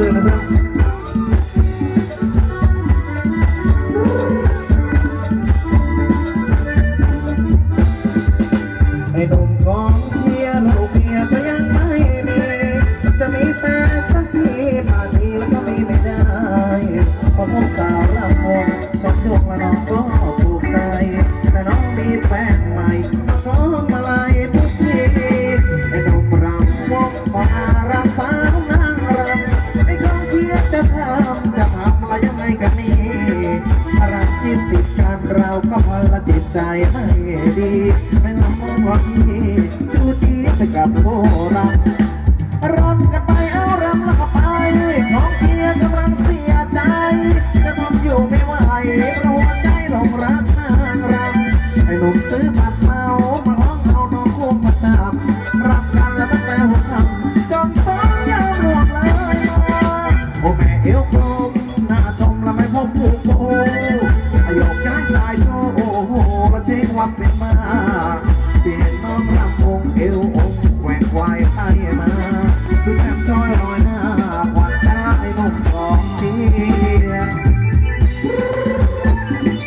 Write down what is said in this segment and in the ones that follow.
เลยนะครับไอ้หนุ่มกองเชียร์ลูกเมียก็ยังไม่มี จะมีแฟนสักทีผ่านทีแล้วก็มีไม่ได้พอพบสาวลำวงชอบดวงและน้องก็ถูกใจ แต่น้องมีแฟนใหม่ จิตใจให้ดีไม่ทำมองว่าพี่จูจีไปกับโบราณรำกันไปเอารำแล้วก็ไปของเชียร์กำลังเสียใจจะทำอยู่ไม่ไหวเพราะหัวใจหลงรักนางรำไอ้หนุ่มซื้อบัตรมา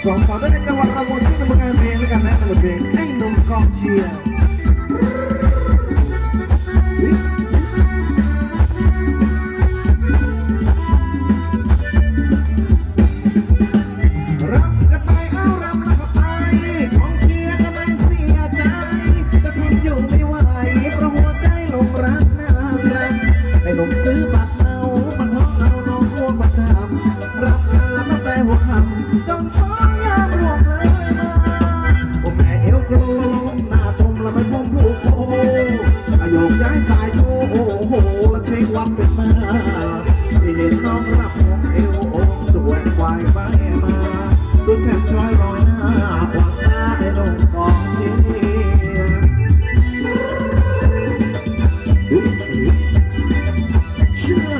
ส่งต่อด้ในจังหวัดระมงที่จะมาการเพลงด้วยกันนะในบทเพลงไอ้หนุ่มกองเชียร์รำ น้องรับของเอวองสวยควายไปมาดูแชมช้อยรอยหน้าหวังหน้าให้ลงกองเชียร์เชื่อ